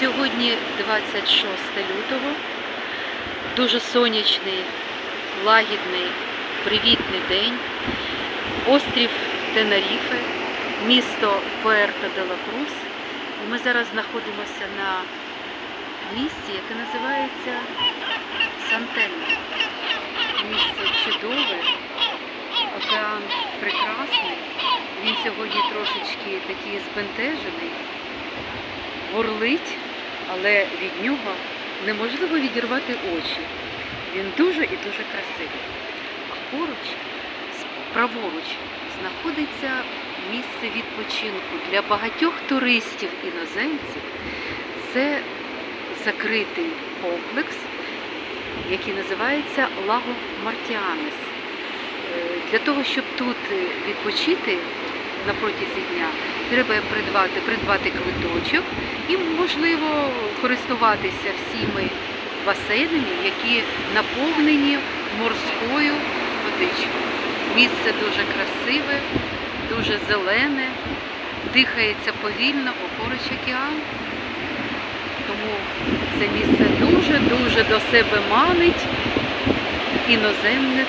Сьогодні 26 лютого. Дуже сонячний, лагідний, привітний день. Острів Тенеріфе, місто Пуерто де ла Крус. Ми зараз знаходимося на місці, яке називається Сантельна. Місце чудове, океан прекрасний. Він сьогодні трошечки такий збентежений, бурлить, але від нього неможливо відірвати очі. Він дуже і дуже красивий. А поруч, праворуч, знаходиться місце відпочинку для багатьох туристів іноземців. Це закритий комплекс, який називається Лаго Мартіанес. Для того, щоб тут відпочити на протязі дня, треба придбати, придбати квиточок і, можливо, користуватися всіми басейнами, які наповнені морською водичкою. Місце дуже красиве, дуже зелене, дихається повільно, бо поруч океан. Тому це місце дуже-дуже до себе манить іноземних.